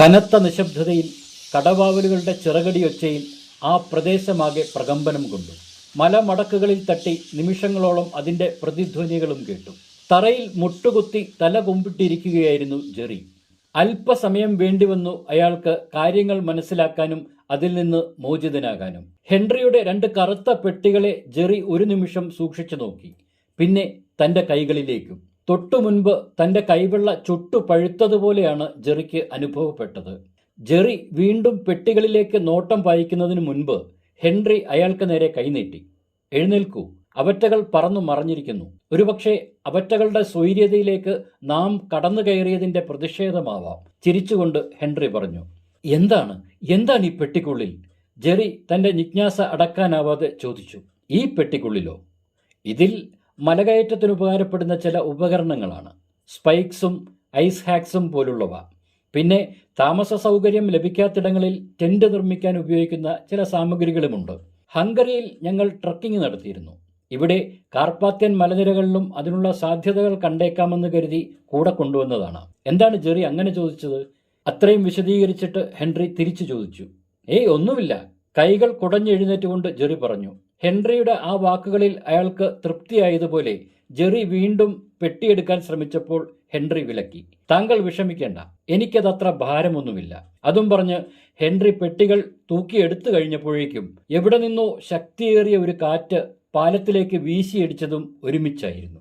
കനത്ത നിശബ്ദതയിൽ കടവാവലുകളുടെ ചിറകടിയൊച്ചയിൽ ആ പ്രദേശമാകെ പ്രകമ്പനം കൊണ്ടു. മലമടക്കുകളിൽ തട്ടി നിമിഷങ്ങളോളം അതിന്റെ പ്രതിധ്വനികളും കേട്ടു. തറയിൽ മുട്ടുകുത്തി തല കുമ്പിട്ടിരിക്കുകയായിരുന്നു ജെറി. അല്പസമയം വേണ്ടിവന്നു അയാൾക്ക് കാര്യങ്ങൾ മനസ്സിലാക്കാനും അതിൽ നിന്ന് മോചിതനാകാനും. ഹെൻറിയുടെ രണ്ട് കറുത്ത പെട്ടികളെ ജെറി ഒരു നിമിഷം സൂക്ഷിച്ചു നോക്കി. പിന്നെ തന്റെ കൈകളിലേക്കും. തൊട്ടു മുൻപ് തന്റെ കൈവെള്ള ചുട്ടു പഴുത്തതുപോലെയാണ് ജെറിക്ക് അനുഭവപ്പെട്ടത്. ജെറി വീണ്ടും പെട്ടികളിലേക്ക് നോട്ടം പായിക്കുന്നതിന് മുൻപ് ഹെൻറി അയാൾക്ക് നേരെ കൈനീട്ടി. എഴുന്നേൽക്കൂ അവറ്റകൾ പറന്നു മറഞ്ഞിരിക്കുന്നു. ഒരുപക്ഷെ അവറ്റകളുടെ സ്വൈര്യതയിലേക്ക് നാം കടന്നു കയറിയതിന്റെ പ്രതിഷേധമാവാം ചിരിച്ചുകൊണ്ട് ഹെൻറി പറഞ്ഞു. എന്താണ്? എന്താണ് ഈ പെട്ടിക്കുള്ളിൽ? ജെറി തന്റെ ജിജ്ഞാസ അടക്കാനാവാതെ ചോദിച്ചു. ഈ പെട്ടിക്കുള്ളിലോ? ഇതിൽ മലകയറ്റത്തിന് ഉപകാരപ്പെടുന്ന ചില ഉപകരണങ്ങളാണ്. സ്പൈക്സും ഐസ് ഹാക്സും പോലുള്ളവ. പിന്നെ താമസ സൗകര്യം ലഭിക്കാത്തിടങ്ങളിൽ ടെന്റ് നിർമ്മിക്കാൻ ഉപയോഗിക്കുന്ന ചില സാമഗ്രികളുമുണ്ട്. ഹംഗറിയിൽ ഞങ്ങൾ ട്രക്കിംഗ് നടത്തിയിരുന്നു. ഇവിടെ കാർപ്പാത്യൻ മലനിരകളിലും അതിനുള്ള സാധ്യതകൾ കണ്ടേക്കാമെന്ന് കരുതി കൂടെ കൊണ്ടുവന്നതാണ്. എന്താണ് ജെറി അങ്ങനെ ചോദിച്ചത്? അത്രയും വിശദീകരിച്ചിട്ട് ഹെൻറി തിരിച്ചു ചോദിച്ചു. ഏയ് ഒന്നുമില്ല. കൈകൾ കുടഞ്ഞെഴുന്നേറ്റുകൊണ്ട് ജെറി പറഞ്ഞു ഹെൻറിയുടെ ആ വാക്കുകളിൽ അയാൾക്ക് തൃപ്തിയായതുപോലെ ജെറി വീണ്ടും പെട്ടിയെടുക്കാൻ ശ്രമിച്ചപ്പോൾ ഹെൻറി വിലക്കി. താങ്കൾ വിഷമിക്കേണ്ട എനിക്കതത്ര ഭാരമൊന്നുമില്ല. അതും പറഞ്ഞ് ഹെൻറി പെട്ടികൾ തൂക്കിയെടുത്തു കഴിഞ്ഞപ്പോഴേക്കും എവിടെ നിന്നോ ശക്തിയേറിയ ഒരു കാറ്റ് പാലത്തിലേക്ക് വീശിയടിച്ചതും ഒരുമിച്ചായിരുന്നു.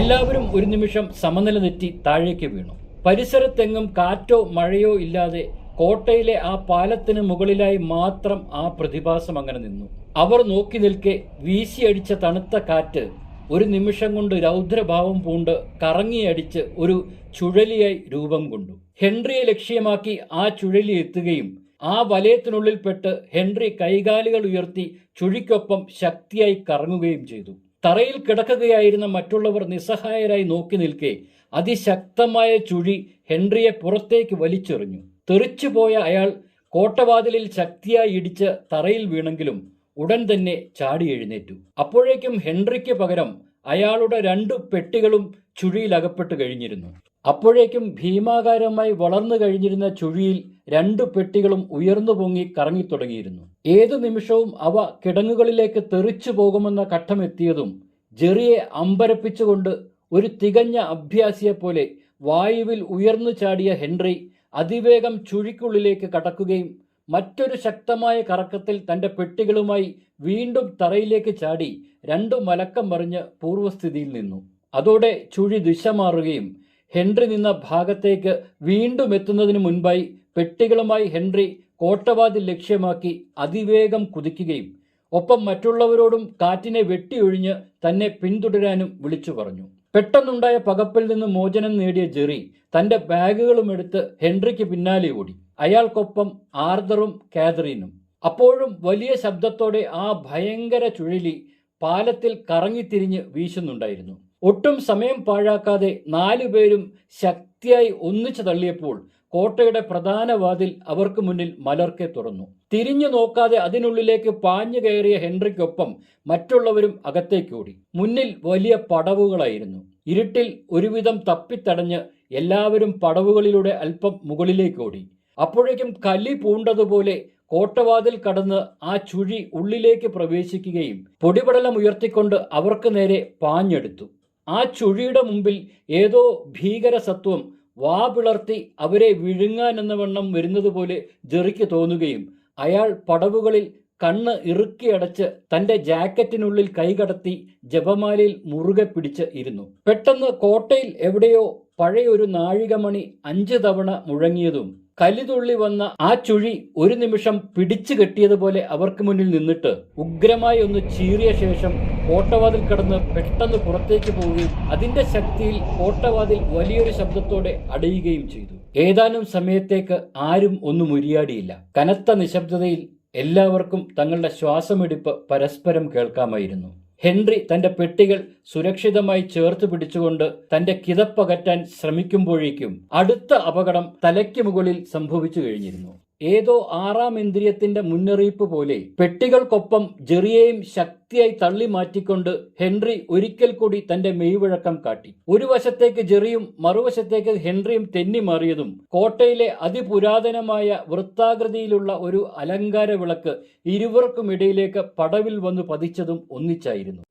എല്ലാവരും ഒരു നിമിഷം സമനില തെറ്റി താഴേക്ക് വീണു. പരിസരത്തെങ്ങും കാറ്റോ മഴയോ ഇല്ലാതെ കോട്ടയിലെ ആ പാലത്തിന് മുകളിലായി മാത്രം ആ പ്രതിഭാസം അങ്ങനെ നിന്നു. അവർ നോക്കി നിൽക്കെ വീശിയടിച്ച തണുത്ത കാറ്റ് ഒരു നിമിഷം കൊണ്ട് രൗദ്രഭാവം പൂണ്ട് കറങ്ങിയടിച്ച് ഒരു ചുഴലിയായി രൂപം കൊണ്ടു. ഹെൻറിയെ ലക്ഷ്യമാക്കി ആ ചുഴലി എത്തുകയും ആ വലയത്തിനുള്ളിൽപ്പെട്ട് ഹെൻറി കൈകാലുകൾ ഉയർത്തി ചുഴിക്കൊപ്പം ശക്തിയായി കറങ്ങുകയും ചെയ്തു. തറയിൽ കിടക്കുകയായിരുന്ന മറ്റുള്ളവർ നിസ്സഹായരായി നോക്കി നിൽക്കെ അതിശക്തമായ ചുഴി ഹെൻറിയെ പുറത്തേക്ക് വലിച്ചെറിഞ്ഞു. തെറിച്ചുപോയ അയാൾ കോട്ടവാതിലിൽ ശക്തിയായി ഇടിച്ച് തറയിൽ വീണെങ്കിലും ഉടൻ തന്നെ ചാടി എഴുന്നേറ്റു. അപ്പോഴേക്കും ഹെൻറിക്ക് പകരം അയാളുടെ രണ്ടു പെട്ടികളും ചുഴിയിൽ അകപ്പെട്ടു കഴിഞ്ഞിരുന്നു. അപ്പോഴേക്കും ഭീമാകാരമായി വളർന്നു കഴിഞ്ഞിരുന്ന ചുഴിയിൽ രണ്ടു പെട്ടികളും ഉയർന്നു പൊങ്ങി കറങ്ങിത്തുടങ്ങിയിരുന്നു. ഏതു നിമിഷവും അവ കിടങ്ങുകളിലേക്ക് തെറിച്ചു പോകുമെന്ന ഘട്ടമെത്തിയതും ജെറിയെ അമ്പരപ്പിച്ചുകൊണ്ട് ഒരു തികഞ്ഞ അഭ്യാസിയെപ്പോലെ വായുവിൽ ഉയർന്നു ചാടിയ ഹെൻറി അതിവേഗം ചുഴിക്കുള്ളിലേക്ക് കടക്കുകയും മറ്റൊരു ശക്തമായ കറക്കത്തിൽ തന്റെ പെട്ടികളുമായി വീണ്ടും തറയിലേക്ക് ചാടി രണ്ടു മലക്കം മറിഞ്ഞ് പൂർവസ്ഥിതിയിൽ നിന്നു. അതോടെ ചുഴി ദിശ മാറുകയും ഹെൻറി നിന്ന ഭാഗത്തേക്ക് വീണ്ടും എത്തുന്നതിന് മുൻപായി പെട്ടികളുമായി ഹെൻറി കോട്ടവാതിൽ ലക്ഷ്യമാക്കി അതിവേഗം കുതിക്കുകയും ഒപ്പം മറ്റുള്ളവരോടും കാറ്റിനെ വെട്ടിയൊഴിഞ്ഞ് തന്നെ പിന്തുടരാനും വിളിച്ചു പറഞ്ഞു. പെട്ടെന്നുണ്ടായ പകപ്പിൽ നിന്ന് മോചനം നേടിയ ജെറി തന്റെ ബാഗുകളും എടുത്ത് ഹെൻറിക്ക് പിന്നാലെ ഓടി. അയാൾക്കൊപ്പം ആർദറും കാതറീനും. അപ്പോഴും വലിയ ശബ്ദത്തോടെ ആ ഭയങ്കര ചുഴലി പാലത്തിൽ കറങ്ങിത്തിരിഞ്ഞ് വീശുന്നുണ്ടായിരുന്നു. ഒട്ടും സമയം പാഴാക്കാതെ നാലുപേരും ശക്തിയായി ഒന്നിച്ചു തള്ളിയപ്പോൾ കോട്ടയുടെ പ്രധാന വാതിൽ അവർക്ക് മുന്നിൽ മലർക്കെ തുറന്നു. തിരിഞ്ഞു നോക്കാതെ അതിനുള്ളിലേക്ക് പാഞ്ഞു കയറിയ ഹെൻറിക്കൊപ്പം മറ്റുള്ളവരും അകത്തേക്കോടി. മുന്നിൽ വലിയ പടവുകളായിരുന്നു. ഇരുട്ടിൽ ഒരുവിധം തപ്പിത്തടഞ്ഞ് എല്ലാവരും പടവുകളിലൂടെ അല്പം മുകളിലേക്കോടി. അപ്പോഴേക്കും കലി പൂണ്ടതുപോലെ കോട്ടവാതിൽ കടന്ന് ആ ചുഴി ഉള്ളിലേക്ക് പ്രവേശിക്കുകയും പൊടിപടലം ഉയർത്തിക്കൊണ്ട് അവർക്ക് നേരെ പാഞ്ഞെടുത്തു. ആ ചുഴിയുടെ മുമ്പിൽ ഏതോ ഭീകരസത്വം വാ പിളർത്തി അവരെ വിഴുങ്ങാനെന്ന വണ്ണം വരുന്നതുപോലെ ജെറിക്ക് തോന്നുകയും അയാൾ പടവുകളിൽ കണ്ണ് ഇറുക്കിയടച്ച് തന്റെ ജാക്കറ്റിനുള്ളിൽ കൈകടത്തി ജപമാലയിൽ മുറുകെ പിടിച്ച് ഇരുന്നു. പെട്ടെന്ന് കോട്ടയിൽ എവിടെയോ പഴയൊരു നാഴികമണി അഞ്ചു തവണ മുഴങ്ങിയതും കലിതുള്ളി വന്ന ആ ചുഴി ഒരു നിമിഷം പിടിച്ചു കെട്ടിയതുപോലെ അവർക്ക് മുന്നിൽ നിന്നിട്ട് ഉഗ്രമായി ഒന്ന് ചീറിയ ശേഷം കോട്ടവാതിൽ കടന്ന് പെട്ടെന്ന് പുറത്തേക്ക് പോവുകയും അതിന്റെ ശക്തിയിൽ കോട്ടവാതിൽ വലിയൊരു ശബ്ദത്തോടെ അടയുകയും ചെയ്തു. ഏതാനും സമയത്തേക്ക് ആരും ഒന്നും ഉരിയാടിയില്ല. കനത്ത നിശബ്ദതയിൽ എല്ലാവർക്കും തങ്ങളുടെ ശ്വാസമെടുപ്പ് പരസ്പരം കേൾക്കാമായിരുന്നു. ഹെൻറി തന്റെ പെട്ടികൾ സുരക്ഷിതമായി ചേർത്ത് പിടിച്ചുകൊണ്ട് തന്റെ കിതപ്പകറ്റാൻ ശ്രമിക്കുമ്പോഴേക്കും അടുത്ത അപകടം തലയ്ക്ക് മുകളിൽ സംഭവിച്ചു കഴിഞ്ഞിരുന്നു. ഏതോ ആറാം ഇന്ദ്രിയത്തിന്റെ മുന്നറിയിപ്പ് പോലെ പെട്ടികൾക്കൊപ്പം ജെറിയെയും ശക്തിയായി തള്ളി മാറ്റിക്കൊണ്ട് ഹെൻറി ഒരിക്കൽ കൂടി തന്റെ മെയ്വഴക്കം കാട്ടി. ഒരു വശത്തേക്ക് ജെറിയും മറുവശത്തേക്ക് ഹെൻറിയും തെന്നി മാറിയതും കോട്ടയിലെ അതിപുരാതനമായ വൃത്താകൃതിയിലുള്ള ഒരു അലങ്കാര വിളക്ക് ഇരുവർക്കുമിടയിലേക്ക് പടവിൽ വന്നു പതിച്ചതും ഒന്നിച്ചായിരുന്നു.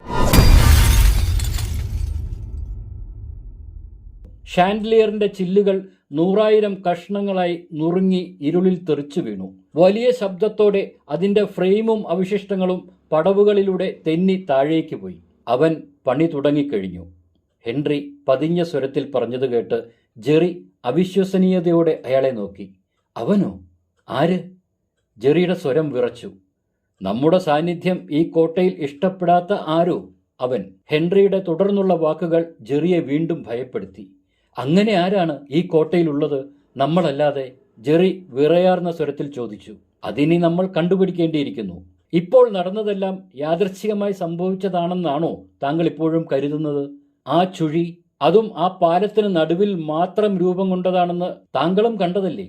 ഷാൻഡ്ലിയറിന്റെ ചില്ലുകൾ നൂറായിരം കഷ്ണങ്ങളായി നുറുങ്ങി ഇരുളിൽ തെറിച്ചു വീണു. വലിയ ശബ്ദത്തോടെ അതിന്റെ ഫ്രെയിമും അവശിഷ്ടങ്ങളും പടവുകളിലൂടെ തെന്നി താഴേക്ക് പോയി. അവൻ പണി തുടങ്ങിക്കഴിഞ്ഞു. ഹെൻറി പതിഞ്ഞ സ്വരത്തിൽ പറഞ്ഞത് കേട്ട് ജെറി അവിശ്വസനീയതയോടെ അയാളെ നോക്കി. അവനോ? ആര്? ജെറിയുടെ സ്വരം വിറച്ചു. നമ്മുടെ സാന്നിധ്യം ഈ കോട്ടയിൽ ഇഷ്ടപ്പെടാത്ത ആരോ? അവൻ. ഹെൻറിയുടെ തുടർന്നുള്ള വാക്കുകൾ ജെറിയെ വീണ്ടും ഭയപ്പെടുത്തി. അങ്ങനെ ആരാണ് ഈ കോട്ടയിലുള്ളത്? നമ്മളല്ലാതെ ജെറി വിറയാർന്ന സ്വരത്തിൽ ചോദിച്ചു. അതിനി നമ്മൾ കണ്ടുപിടിക്കേണ്ടിയിരിക്കുന്നു. ഇപ്പോൾ നടന്നതെല്ലാം യാദൃച്ഛികമായി സംഭവിച്ചതാണെന്നാണോ താങ്കൾ ഇപ്പോഴും കരുതുന്നത്? ആ ചുഴി അതും ആ പാലത്തിന് നടുവിൽ മാത്രം രൂപം കൊണ്ടതാണെന്ന് താങ്കളും കണ്ടതല്ലേ?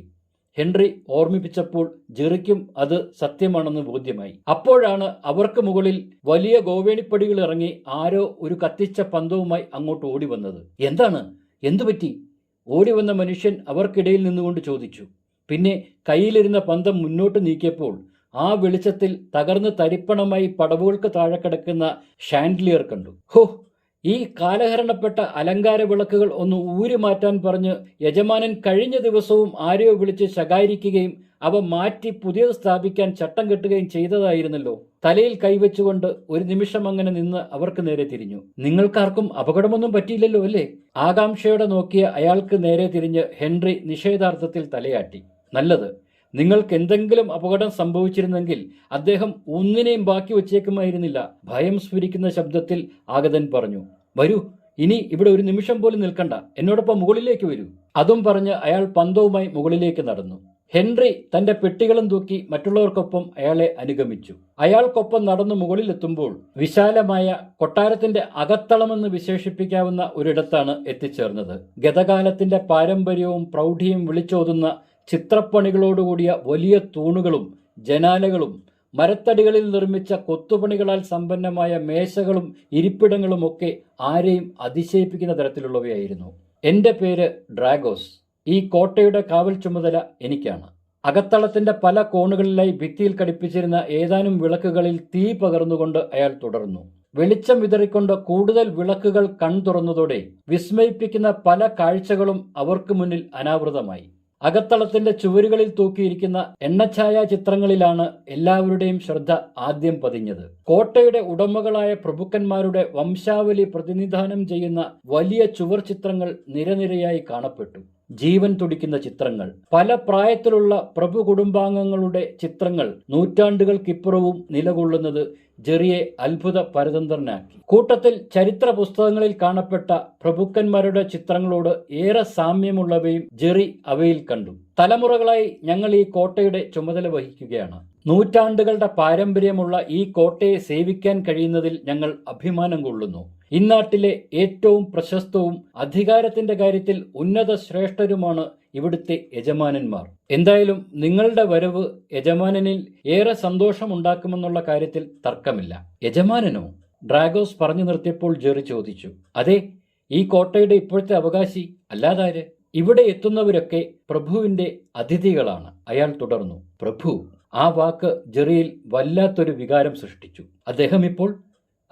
ഹെൻറി ഓർമ്മിപ്പിച്ചപ്പോൾ ജെറിക്കും അത് സത്യമാണെന്ന് ബോധ്യമായി. അപ്പോഴാണ് അവർക്ക് മുകളിൽ വലിയ ഗോവേണിപ്പടികൾ ഇറങ്ങി ആരോ ഒരു കത്തിച്ച പന്തവുമായി അങ്ങോട്ട് ഓടി വന്നത് എന്താണ്? എന്തുപറ്റി? ഓടി വന്ന മനുഷ്യൻ അവർക്കിടയിൽ നിന്നുകൊണ്ട് ചോദിച്ചു. പിന്നെ കയ്യിലിരുന്ന പന്തം മുന്നോട്ട് നീക്കിയപ്പോൾ ആ വെളിച്ചത്തിൽ തകർന്ന് തരിപ്പണമായി പടവുകൾക്ക് താഴെ കിടക്കുന്ന ഷാൻഡ്ലിയർ കണ്ടു. ഹോ ഈ കാലഹരണപ്പെട്ട അലങ്കാര വിളക്കുകൾ ഒന്ന് ഊരി മാറ്റാൻ പറഞ്ഞ് യജമാനൻ കഴിഞ്ഞ ദിവസവും ആരെയോ വിളിച്ച് ശകാരിക്കുകയും അവ മാറ്റി പുതിയത് സ്ഥാപിക്കാൻ ചട്ടം കെട്ടുകയും ചെയ്തതായിരുന്നല്ലോ. തലയിൽ കൈവച്ചുകൊണ്ട് ഒരു നിമിഷം അങ്ങനെ നിന്ന് അവർക്ക് നേരെ തിരിഞ്ഞു. നിങ്ങൾക്കാർക്കും അപകടമൊന്നും പറ്റിയില്ലല്ലോ അല്ലേ? ആകാംക്ഷയോടെ നോക്കിയ അയാൾക്ക് നേരെ തിരിഞ്ഞ് ഹെൻറി നിഷേധാർത്ഥത്തിൽ തലയാട്ടി. നല്ലത്. നിങ്ങൾക്ക് എന്തെങ്കിലും അപകടം സംഭവിച്ചിരുന്നെങ്കിൽ അദ്ദേഹം ഒന്നിനെയും ബാക്കി വച്ചേക്കുമായിരുന്നില്ല. ഭയം സ്ഫുരിക്കുന്ന ശബ്ദത്തിൽ ആഗതൻ പറഞ്ഞു വരൂ ഇനി ഇവിടെ ഒരു നിമിഷം പോലും നിൽക്കണ്ട. എന്നോടൊപ്പം മുകളിലേക്ക് വരൂ. അതും പറഞ്ഞ് അയാൾ പന്തവുമായി മുകളിലേക്ക് നടന്നു. ഹെൻറി തന്റെ പെട്ടികളും തൂക്കി മറ്റുള്ളവർക്കൊപ്പം അയാളെ അനുഗമിച്ചു. അയാൾക്കൊപ്പം നടന്നു മുകളിലെത്തുമ്പോൾ വിശാലമായ കൊട്ടാരത്തിന്റെ അകത്തളമെന്ന് വിശേഷിപ്പിക്കാവുന്ന ഒരിടത്താണ് എത്തിച്ചേർന്നത്. ഗതകാലത്തിന്റെ പാരമ്പര്യവും പ്രൗഢിയും വിളിച്ചോതുന്ന ചിത്രപ്പണികളോടുകൂടിയ വലിയ തൂണുകളും ജനാലകളും മരത്തടികളിൽ നിർമ്മിച്ച കൊത്തുപണികളാൽ സമ്പന്നമായ മേശകളും ഇരിപ്പിടങ്ങളും ഒക്കെ ആരെയും അതിശയിപ്പിക്കുന്ന തരത്തിലുള്ളവയായിരുന്നു. എന്റെ പേര് ഡ്രാഗോസ്. ഈ കോട്ടയുടെ കാവൽ ചുമതല എനിക്കാണ്. അകത്തളത്തിന്റെ പല കോണുകളിലായി ഭിത്തിയിൽ കടിപ്പിച്ചിരുന്ന ഏതാനും വിളക്കുകളിൽ തീ പകർന്നുകൊണ്ട് അയാൾ തുടർന്നു. വെളിച്ചം വിതറിക്കൊണ്ട് കൂടുതൽ വിളക്കുകൾ കൺ തുറന്നതോടെ വിസ്മയിപ്പിക്കുന്ന പല കാഴ്ചകളും അവർക്ക് മുന്നിൽ അനാവൃതമായി. അകത്തളത്തിന്റെ ചുവരുകളിൽ തൂക്കിയിരിക്കുന്ന എണ്ണഛായാ ചിത്രങ്ങളിലാണ് എല്ലാവരുടെയും ശ്രദ്ധ ആദ്യം പതിഞ്ഞത്. കോട്ടയുടെ ഉടമകളായ പ്രഭുക്കന്മാരുടെ വംശാവലി പ്രതിനിധാനം ചെയ്യുന്ന വലിയ ചുവർ ചിത്രങ്ങൾ നിരനിരയായി കാണപ്പെട്ടു. ജീവൻ തുടിക്കുന്ന ചിത്രങ്ങൾ. പല പ്രായത്തിലുള്ള പ്രഭു കുടുംബാംഗങ്ങളുടെ ചിത്രങ്ങൾ നൂറ്റാണ്ടുകൾക്കിപ്പുറവും നിലകൊള്ളുന്നത് ജെറിയെ അത്ഭുത പരതന്ത്രനാക്കി. കൂട്ടത്തിൽ ചരിത്ര പുസ്തകങ്ങളിൽ കാണപ്പെട്ട പ്രഭുക്കന്മാരുടെ ചിത്രങ്ങളോട് ഏറെ സാമ്യമുള്ളവയും ജെറി അവയിൽ കണ്ടു. തലമുറകളായി ഞങ്ങൾ ഈ കോട്ടയുടെ ചുമതല വഹിക്കുകയാണ്. നൂറ്റാണ്ടുകളുടെ പാരമ്പര്യമുള്ള ഈ കോട്ടയെ സേവിക്കാൻ കഴിയുന്നതിൽ ഞങ്ങൾ അഭിമാനം കൊള്ളുന്നു. ഇന്നാട്ടിലെ ഏറ്റവും പ്രശസ്തവും അധികാരത്തിന്റെ കാര്യത്തിൽ ഉന്നത ശ്രേഷ്ഠരുമാണ് ഇവിടുത്തെ യജമാനന്മാർ. എന്തായാലും നിങ്ങളുടെ വരവ് യജമാനനിൽ ഏറെ സന്തോഷമുണ്ടാക്കുമെന്നുള്ള കാര്യത്തിൽ തർക്കമില്ല. യജമാനനോ? ഡ്രാഗോസ് പറഞ്ഞു നിർത്തിയപ്പോൾ ജെറി ചോദിച്ചു. അതെ ഈ കോട്ടയുടെ ഇപ്പോഴത്തെ അവകാശി അല്ലാതാര്? ഇവിടെ എത്തുന്നവരൊക്കെ പ്രഭുവിന്റെ അതിഥികളാണ്. അയാൾ തുടർന്നു പ്രഭു ആ വാക്ക് ജെറിയിൽ വല്ലാത്തൊരു വികാരം സൃഷ്ടിച്ചു. അദ്ദേഹം ഇപ്പോൾ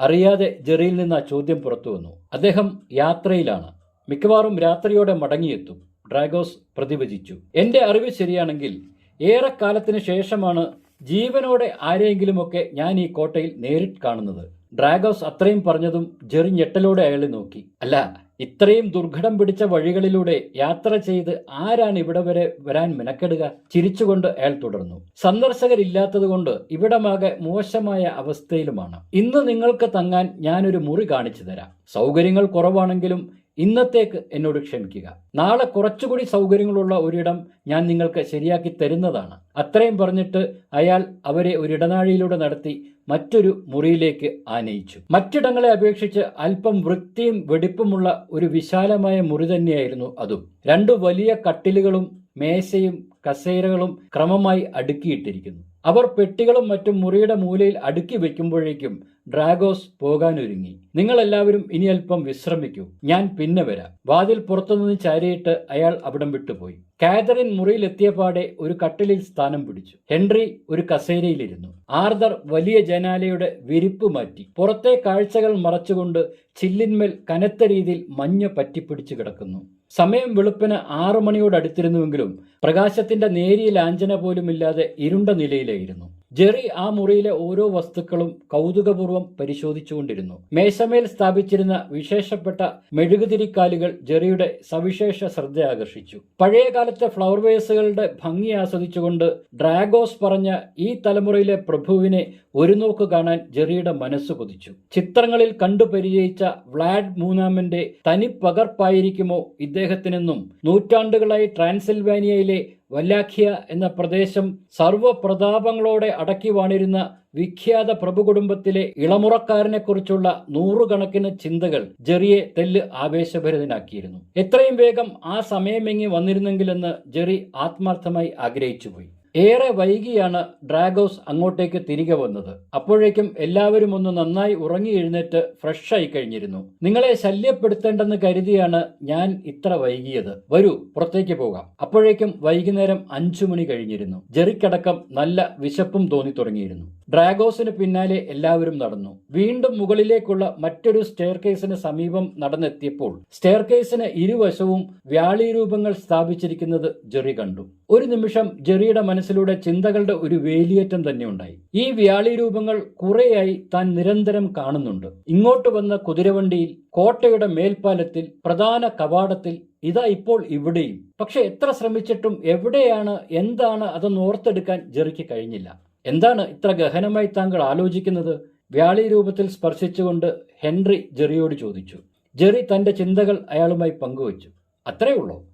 അറിയാതെ ജെറിയിൽ നിന്ന് ആ ചോദ്യം പുറത്തു വന്നു. അദ്ദേഹം യാത്രയിലാണ്. മിക്കവാറും രാത്രിയോടെ മടങ്ങിയെത്തും. ഡ്രാഗോസ് പ്രതിവചിച്ചു എന്റെ അറിവ് ശരിയാണെങ്കിൽ ഏറെക്കാലത്തിന് ശേഷമാണ് ജീവനോടെ ആരെയെങ്കിലുമൊക്കെ ഞാൻ ഈ കോട്ടയിൽ നേരിട്ട് കാണുന്നത്. ഡ്രാഗോസ് അത്രയും പറഞ്ഞതും ജെറി ഞെട്ടലോടെ അയാളെ നോക്കി. അല്ല ഇത്രയും ദുർഘടം പിടിച്ച വഴികളിലൂടെ യാത്ര ചെയ്ത് ആരാണ് ഇവിടെ വരെ വരാൻ മെനക്കെടുക? ചിരിച്ചുകൊണ്ട് അയാൾ തുടർന്നു. സന്ദർശകരില്ലാത്തതുകൊണ്ട് ഇവിടമാകെ മോശമായ അവസ്ഥയിലുമാണ്. ഇന്ന് നിങ്ങൾക്ക് തങ്ങാൻ ഞാനൊരു മുറി കാണിച്ചു തരാം. സൗകര്യങ്ങൾ കുറവാണെങ്കിലും ഇന്നത്തേക്ക് എന്നോട് ക്ഷമിക്കുക നാളെ കുറച്ചുകൂടി സൗകര്യങ്ങളുള്ള ഒരിടം ഞാൻ നിങ്ങൾക്ക് ശരിയാക്കി തരുന്നതാണ്. അത്രയും പറഞ്ഞിട്ട് അയാൾ അവരെ ഒരിടനാഴിയിലൂടെ നടത്തി മറ്റൊരു മുറിയിലേക്ക് ആനയിച്ചു. മറ്റിടങ്ങളെ അപേക്ഷിച്ച് അല്പം വൃത്തിയും വെടിപ്പുമുള്ള ഒരു വിശാലമായ മുറി തന്നെയായിരുന്നു അതും. രണ്ടു വലിയ കട്ടിലുകളും മേശയും കസേരകളും ക്രമമായി അടുക്കിയിട്ടിരിക്കുന്നു. അവർ പെട്ടികളും മറ്റും മുറിയുടെ മൂലയിൽ അടുക്കി വെക്കുമ്പോഴേക്കും ഡ്രാഗോസ് പോകാനൊരുങ്ങി. നിങ്ങൾ എല്ലാവരും ഇനി അല്പം വിശ്രമിക്കൂ. ഞാൻ പിന്നെ വരാം. വാതിൽ പുറത്തുനിന്ന് ചാരിയിട്ട് അയാൾ അവിടം വിട്ടുപോയി. കാതറിൻ മുറിയിലെത്തിയപാടെ ഒരു കട്ടിലിൽ സ്ഥാനം പിടിച്ചു. ഹെൻറി ഒരു കസേരയിലിരുന്നു. ആർദർ വലിയ ജനാലയുടെ വിരിപ്പ് മാറ്റി. പുറത്തെ കാഴ്ചകൾ മറച്ചുകൊണ്ട് ചില്ലിന്മേൽ കനത്ത രീതിയിൽ മഞ്ഞ് പറ്റിപ്പിടിച്ചു കിടക്കുന്നു. സമയം വെളുപ്പിന് ആറു മണിയോട് അടുത്തിരുന്നുവെങ്കിലും പ്രകാശത്തിന്റെ നേരിയ ലാഞ്ചന പോലുമില്ലാതെ ഇരുണ്ട നിലയിലായിരുന്നു ജെറി ആ മുറിയിലെ ഓരോ വസ്തുക്കളും കൗതുകപൂർവം പരിശോധിച്ചുകൊണ്ടിരുന്നു. മേശമേൽ സ്ഥാപിച്ചിരുന്ന വിശേഷപ്പെട്ട മെഴുകുതിരിക്കാലുകൾ ജെറിയുടെ സവിശേഷ ശ്രദ്ധ ആകർഷിച്ചു പഴയ കാലത്തെ ഫ്ലവർ വേസുകളുടെ ഭംഗി ആസ്വദിച്ചുകൊണ്ട് ഡ്രാഗോസ് പറഞ്ഞ ഈ തലമുറയിലെ പ്രഭുവിനെ ഒരു നോക്ക് കാണാൻ ജെറിയുടെ മനസ്സ് കൊതിച്ചു. ചിത്രങ്ങളിൽ കണ്ടു പരിചയിച്ച വ്ലാഡ് മൂന്നാമന്റെ തനി പകർപ്പായിരിക്കുമോ ഇദ്ദേഹത്തിനെന്നും നൂറ്റാണ്ടുകളായി ട്രാൻസിൽവാനിയയിലെ വല്ലാഖ്യ എന്ന പ്രദേശം സർവപ്രതാപങ്ങളോടെ അടക്കി വാണിരുന്ന വിഖ്യാത പ്രഭുകുടുംബത്തിലെ ഇളമുറക്കാരനെക്കുറിച്ചുള്ള നൂറുകണക്കിന് ചിന്തകൾ ജെറിയെ തെല്ല് ആവേശഭരിതനാക്കിയിരുന്നു. എത്രയും വേഗം ആ സമയമെങ്ങി വന്നിരുന്നെങ്കിലെന്ന് ജെറി ആത്മാർത്ഥമായി ആഗ്രഹിച്ചുപോയി. ഏറെ വൈകിയാണ് ഡ്രാഗോസ് അങ്ങോട്ടേക്ക് തിരികെ വന്നത്. അപ്പോഴേക്കും എല്ലാവരും ഒന്ന് നന്നായി ഉറങ്ങി എഴുന്നേറ്റ് ഫ്രഷായി കഴിഞ്ഞിരുന്നു. നിങ്ങളെ ശല്യപ്പെടുത്തേണ്ടെന്ന് കരുതിയാണ് ഞാൻ ഇത്ര വൈകിയത്. വരൂ പുറത്തേക്ക് പോകാം. അപ്പോഴേക്കും വൈകുന്നേരം അഞ്ചു മണി കഴിഞ്ഞിരുന്നു. ജെറിക്കടക്കം നല്ല വിശപ്പും തോന്നി തുടങ്ങിയിരുന്നു. ഡ്രാഗോസിന് പിന്നാലെ എല്ലാവരും നടന്നു. വീണ്ടും മുകളിലേക്കുള്ള മറ്റൊരു സ്റ്റെയർ കേസിന് സമീപം നടന്നെത്തിയപ്പോൾ സ്റ്റെയർ കേസിന് ഇരുവശവും വ്യാളി രൂപങ്ങൾ സ്ഥാപിച്ചിരിക്കുന്നത് ജെറി കണ്ടു. ഒരു നിമിഷം ജെറിയുടെ മനസ്സിലൂടെ ചിന്തകളുടെ ഒരു വേലിയേറ്റം തന്നെ ഉണ്ടായി. ഈ വ്യാളി രൂപങ്ങൾ കുറെയായി താൻ നിരന്തരം കാണുന്നുണ്ട്. ഇങ്ങോട്ട് വന്ന കുതിരവണ്ടിയിൽ കോട്ടയുടെ മേൽപ്പാലത്തിൽ പ്രധാന കവാടത്തിൽ ഇതാ ഇപ്പോൾ ഇവിടെയും. പക്ഷെ എത്ര ശ്രമിച്ചിട്ടും എവിടെയാണ് എന്താണ് അതൊന്ന് ഓർത്തെടുക്കാൻ ജെറിക്ക് കഴിഞ്ഞില്ല. എന്താണ് ഇത്ര ഗഹനമായി താങ്കൾ ആലോചിക്കുന്നത്? വ്യാളി രൂപത്തിൽ സ്പർശിച്ചുകൊണ്ട് ഹെൻറി ജെറിയോട് ചോദിച്ചു. ജെറി തന്റെ ചിന്തകൾ അയാളുമായി പങ്കുവച്ചു. അത്രേ ഉള്ളൂ.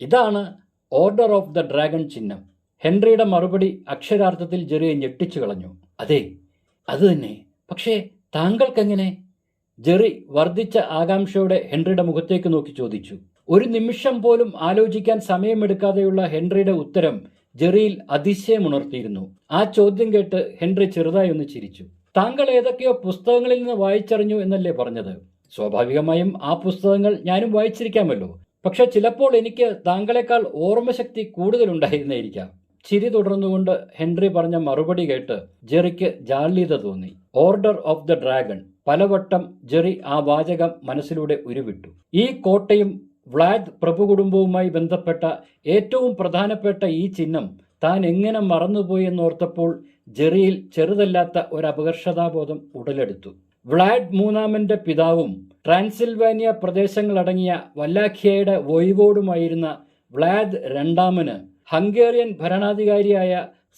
ഇതാണ് ഓർഡർ ഓഫ് ദ ഡ്രാഗൺ ചിഹ്നം. ഹെൻറിയുടെ മറുപടി അക്ഷരാർത്ഥത്തിൽ ജെറിയെ ഞെട്ടിച്ചു കളഞ്ഞു. അതെ അത് തന്നെ. പക്ഷേ താങ്കൾക്കെങ്ങനെ? ജെറി വർദ്ധിച്ച ആകാംക്ഷയോടെ ഹെൻറിയുടെ മുഖത്തേക്ക് നോക്കി ചോദിച്ചു. ഒരു നിമിഷം പോലും ആലോചിക്കാൻ സമയമെടുക്കാതെയുള്ള ഹെൻറിയുടെ ഉത്തരം ജെറിയിൽ അതിശയമുണർത്തിയിരുന്നു. ആ ചോദ്യം കേട്ട് ഹെൻറി ചെറുതായി ഒന്ന് ചിരിച്ചു. താങ്കൾ ഏതൊക്കെയോ പുസ്തകങ്ങളിൽ നിന്ന് വായിച്ചറിഞ്ഞു എന്നല്ലേ പറഞ്ഞത്? സ്വാഭാവികമായും ആ പുസ്തകങ്ങൾ ഞാനും വായിച്ചിരിക്കാമല്ലോ. പക്ഷെ ചിലപ്പോൾ എനിക്ക് താങ്കളെക്കാൾ ഓർമ്മശക്തി കൂടുതലുണ്ടായിരുന്നേയിരിക്കാം. ചിരി തുടർന്നുകൊണ്ട് ഹെൻറി പറഞ്ഞ മറുപടി കേട്ട് ജെറിക്ക് ജാള്യത തോന്നി. Order of the dragon. പലവട്ടം ജെറി ആ വാചകം മനസ്സിലൂടെ ഉരുവിട്ടു. ഈ കോട്ടയും വ്ലാദ് പ്രഭുകുടുംബവുമായി ബന്ധപ്പെട്ട ഏറ്റവും പ്രധാനപ്പെട്ട ഈ ചിഹ്നം താൻ എങ്ങനെ മറന്നുപോയി എന്നോർത്തപ്പോൾ ജെറിയിൽ ചെറുതല്ലാത്ത ഒരു അപകർഷതാബോധം ഉടലെടുത്തു. വ്ളാഡ് മൂന്നാമന്റെ പിതാവും ട്രാൻസിൽവാനിയ പ്രദേശങ്ങളടങ്ങിയ വല്ലാഖിയയുടെ വോയ്വോടുമായിരുന്ന വ്ളാദ് രണ്ടാമന് ഹംഗേറിയൻ ഭരണാധികാരിയായ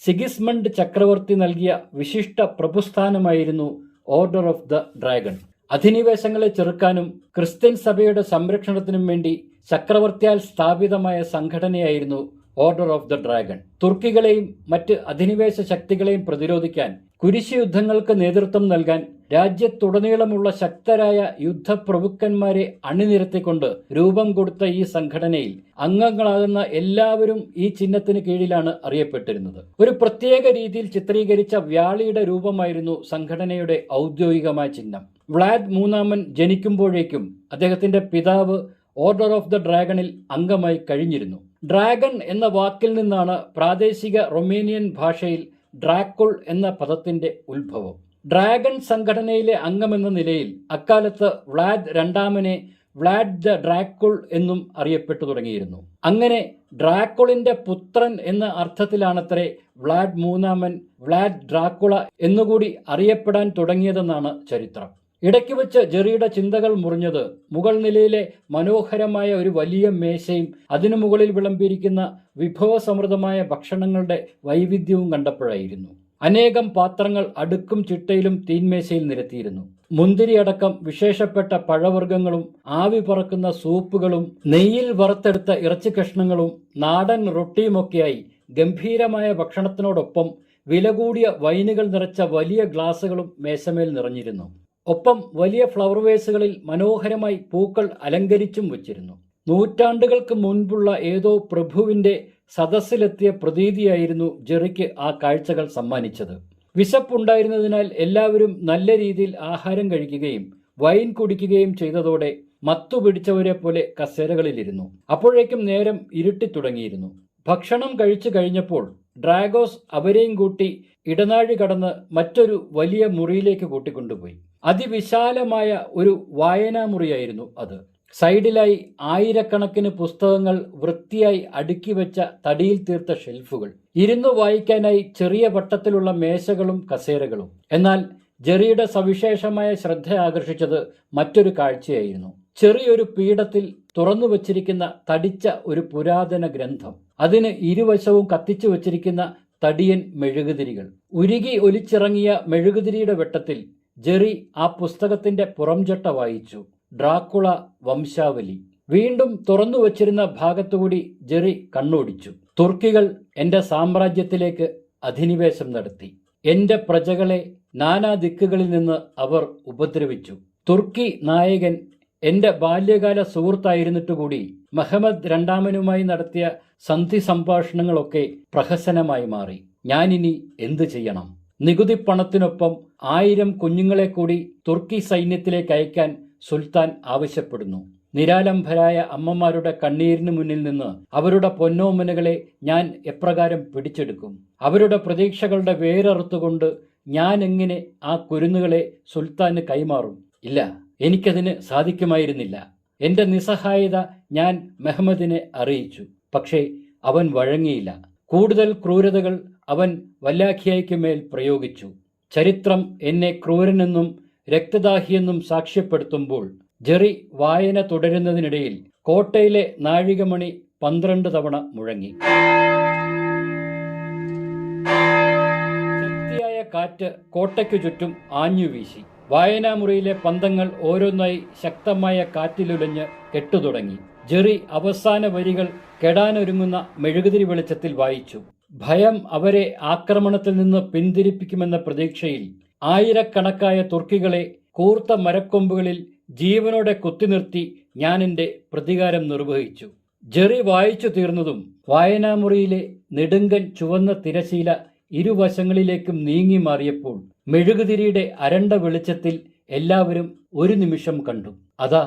സിഗിസ്മണ്ട് ചക്രവർത്തി നൽകിയ വിശിഷ്ട പ്രഭുസ്ഥാനമായിരുന്നു ഓർഡർ ഓഫ് ദ ഡ്രാഗൺ. അധിനിവേശങ്ങളെ ചെറുക്കാനും ക്രിസ്ത്യൻ സഭയുടെ സംരക്ഷണത്തിനും വേണ്ടി ചക്രവർത്തിയാൽ സ്ഥാപിതമായ സംഘടനയായിരുന്നു ഓർഡർ ഓഫ് ദ ഡ്രാഗൺ. തുർക്കികളെയും മറ്റ് അധിനിവേശ ശക്തികളെയും പ്രതിരോധിക്കാൻ കുരിശ് യുദ്ധങ്ങൾക്ക് നേതൃത്വം നൽകാൻ രാജ്യത്തുടനീളമുള്ള ശക്തരായ യുദ്ധപ്രഭുക്കന്മാരെ അണിനിരത്തിക്കൊണ്ട് രൂപം കൊടുത്ത ഈ സംഘടനയിൽ അംഗങ്ങളാകുന്ന എല്ലാവരും ഈ ചിഹ്നത്തിന് കീഴിലാണ് അറിയപ്പെട്ടിരുന്നത്. ഒരു പ്രത്യേക രീതിയിൽ ചിത്രീകരിച്ച വ്യാളിയുടെ രൂപമായിരുന്നു സംഘടനയുടെ ഔദ്യോഗികമായ ചിഹ്നം. വ്ലാദ് മൂന്നാമൻ ജനിക്കുമ്പോഴേക്കും അദ്ദേഹത്തിന്റെ പിതാവ് ഓർഡർ ഓഫ് ദ ഡ്രാഗണിൽ അംഗമായി കഴിഞ്ഞിരുന്നു. ഡ്രാഗൺ എന്ന വാക്കിൽ നിന്നാണ് പ്രാദേശിക റൊമേനിയൻ ഭാഷയിൽ ഡ്രാക്കുൾ എന്ന പദത്തിന്റെ ഉത്ഭവം. ഡ്രാഗൺ സംഘടനയിലെ അംഗമെന്ന നിലയിൽ അക്കാലത്ത് വ്ളാഡ് രണ്ടാമനെ വ്ളാഡ് ദ ഡ്രാക്കുൾ എന്നും അറിയപ്പെട്ടു തുടങ്ങിയിരുന്നു. അങ്ങനെ ഡ്രാക്കുളിന്റെ പുത്രൻ എന്ന അർത്ഥത്തിലാണത്രേ വ്ളാഡ് മൂന്നാമൻ വ്ളാഡ് ഡ്രാക്കുള എന്നുകൂടി അറിയപ്പെടാൻ തുടങ്ങിയതെന്നാണ് ചരിത്രം. ഇടയ്ക്ക് വെച്ച് ജെറിയുടെ ചിന്തകൾ മുറിഞ്ഞത് മുകൾ നിലയിലെ മനോഹരമായ ഒരു വലിയ മേശയും അതിനു മുകളിൽ വിളമ്പിയിരിക്കുന്ന വിഭവസമൃദ്ധമായ ഭക്ഷണങ്ങളുടെ വൈവിധ്യവും കണ്ടപ്പോഴായിരുന്നു. അനേകം പാത്രങ്ങൾ അടുക്കും ചിട്ടയിലും തീൻമേശയിൽ നിരത്തിയിരുന്നു. മുന്തിരി അടക്കം വിശേഷപ്പെട്ട പഴവർഗങ്ങളും ആവി പറക്കുന്ന സൂപ്പുകളും നെയ്യിൽ വറുത്തെടുത്ത ഇറച്ചി കഷ്ണങ്ങളും നാടൻ റൊട്ടിയുമൊക്കെയായി ഗംഭീരമായ ഭക്ഷണത്തിനോടൊപ്പം വില കൂടിയ വൈനുകൾ നിറച്ച വലിയ ഗ്ലാസുകളും മേശമേൽ നിറഞ്ഞിരുന്നു. ഒപ്പം വലിയ ഫ്ലവർ വേസുകളിൽ മനോഹരമായി പൂക്കൾ അലങ്കരിച്ചും വച്ചിരുന്നു. നൂറ്റാണ്ടുകൾക്ക് മുൻപുള്ള ഏതോ പ്രഭുവിന്റെ സദസ്സിലെത്തിയ പ്രതീതിയായിരുന്നു ജെറിക്ക് ആ കാഴ്ചകൾ സമ്മാനിച്ചത്. വിശപ്പുണ്ടായിരുന്നതിനാൽ എല്ലാവരും നല്ല രീതിയിൽ ആഹാരം കഴിക്കുകയും വൈൻ കുടിക്കുകയും ചെയ്തതോടെ മത്തു പിടിച്ചവരെ പോലെ കസേരകളിലിരുന്നു. അപ്പോഴേക്കും നേരം ഇരുട്ടി തുടങ്ങിയിരുന്നു. ഭക്ഷണം കഴിച്ചു കഴിഞ്ഞപ്പോൾ ഡ്രാഗോസ് അവരെയും കൂട്ടി ഇടനാഴി കടന്ന് മറ്റൊരു വലിയ മുറിയിലേക്ക് കൂട്ടിക്കൊണ്ടുപോയി. അതിവിശാലമായ ഒരു വായനാമുറിയായിരുന്നു അത്. സൈഡിലായി ആയിരക്കണക്കിന് പുസ്തകങ്ങൾ വൃത്തിയായി അടുക്കി വെച്ച തടിയിൽ തീർത്ത ഷെൽഫുകൾ. ഇരുന്നു വായിക്കാനായി ചെറിയ വട്ടത്തിലുള്ള മേശകളും കസേരകളും. എന്നാൽ ജെറിയുടെ സവിശേഷമായ ശ്രദ്ധ ആകർഷിച്ചത് മറ്റൊരു കാഴ്ചയായിരുന്നു. ചെറിയൊരു പീഠത്തിൽ തുറന്നു വച്ചിരിക്കുന്ന തടിച്ച ഒരു പുരാതന ഗ്രന്ഥം. അതിന് ഇരുവശവും കത്തിച്ചു വച്ചിരിക്കുന്ന തടിയൻ മെഴുകുതിരികൾ. ഉരുകി ഒലിച്ചിറങ്ങിയ മെഴുകുതിരിയുടെ വെട്ടത്തിൽ ജെറി ആ പുസ്തകത്തിന്റെ പുറംചട്ട വായിച്ചു. ഡ്രാക്കുള വംശാവലി. വീണ്ടും തുറന്നു വച്ചിരുന്ന ഭാഗത്തുകൂടി ജെറി കണ്ണോടിച്ചു. തുർക്കികൾ എന്റെ സാമ്രാജ്യത്തിലേക്ക് അധിനിവേശം നടത്തി. എന്റെ പ്രജകളെ നാനാ ദിക്കുകളിൽ നിന്ന് അവർ ഉപദ്രവിച്ചു. തുർക്കി നായകൻ എന്റെ ബാല്യകാല സുഹൃത്തായിരുന്നിട്ടുകൂടി മുഹമ്മദ് രണ്ടാമനുമായി നടത്തിയ സന്ധി സംഭാഷണങ്ങളൊക്കെ പ്രഹസനമായി മാറി. ഞാനിനി എന്തു ചെയ്യണം? നികുതി പണത്തിനൊപ്പം ആയിരം കുഞ്ഞുങ്ങളെ കൂടി തുർക്കി സൈന്യത്തിലേക്ക് അയക്കാൻ സുൽത്താൻ ആവശ്യപ്പെടുന്നു. നിരാലംബരായ അമ്മമാരുടെ കണ്ണീരിനു മുന്നിൽ നിന്ന് അവരുടെ പൊന്നോമനകളെ ഞാൻ എപ്രകാരം പിടിച്ചെടുക്കും? അവരുടെ പ്രതീക്ഷകളുടെ വേരറുത്തുകൊണ്ട് ഞാൻ എങ്ങനെ ആ കുരുന്നുകളെ സുൽത്താന് കൈമാറും? ഇല്ല എനിക്കതിന് സാധിക്കുമായിരുന്നില്ല. എന്റെ നിസ്സഹായത ഞാൻ മെഹമ്മദിനെ അറിയിച്ചു പക്ഷേ അവൻ വഴങ്ങിയില്ല. കൂടുതൽ ക്രൂരതകൾ അവൻ വല്ലാഖിയായ്ക്ക് മേൽ പ്രയോഗിച്ചു. ചരിത്രം എന്നെ ക്രൂരനെന്നും രക്തദാഹിയെന്നും സാക്ഷ്യപ്പെടുത്തുമ്പോൾ ജെറി വായന തുടരുന്നതിനിടയിൽ കോട്ടയിലെ നാഴികമണി പന്ത്രണ്ട് തവണ മുഴങ്ങി. ശക്തിയായ കാറ്റ് കോട്ടയ്ക്കു ചുറ്റും ആഞ്ഞുവീശി വായനാമുറിയിലെ പന്തങ്ങൾ ഓരോന്നായി ശക്തമായ കാറ്റിലുലഞ്ഞ് കെട്ടുതുടങ്ങി. ജെറി അവസാന വരികൾ കെടാനൊരുങ്ങുന്ന മെഴുകുതിരി വെളിച്ചത്തിൽ വായിച്ചു. ഭയം അവരെ ആക്രമണത്തിൽ നിന്ന് പിന്തിരിപ്പിക്കുമെന്ന പ്രതീക്ഷയിൽ ആയിരക്കണക്കായ തുർക്കികളെ കൂർത്ത മരക്കൊമ്പുകളിൽ ജീവനോടെ കുത്തിനിർത്തി ഞാൻ എന്റെ പ്രതികാരം നിർവഹിച്ചു. ജെറി വായിച്ചു തീർന്നതും വായനാമുറിയിലെ നെടുങ്കൻ ചുവന്ന തിരശീല ഇരുവശങ്ങളിലേക്കും നീങ്ങി മാറിയപ്പോൾ മെഴുകുതിരിയുടെ അരണ്ട വെളിച്ചത്തിൽ എല്ലാവരും ഒരു നിമിഷം കണ്ടു. അതാ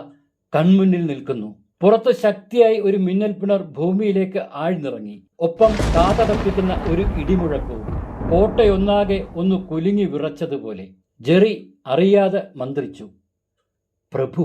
കൺമുന്നിൽ നിൽക്കുന്നു. പുറത്ത് ശക്തിയായി ഒരു മിന്നൽ പിണർ ഭൂമിയിലേക്ക് ആഴ്ന്നിറങ്ങി. ഒപ്പം കാതടപ്പിക്കുന്ന ഒരു ഇടിമുഴക്കവും. കോട്ടയൊന്നാകെ ഒന്ന് കുലുങ്ങി വിറച്ചതുപോലെ. ജെറി അറിയാതെ മന്ത്രിച്ചു. പ്രഭു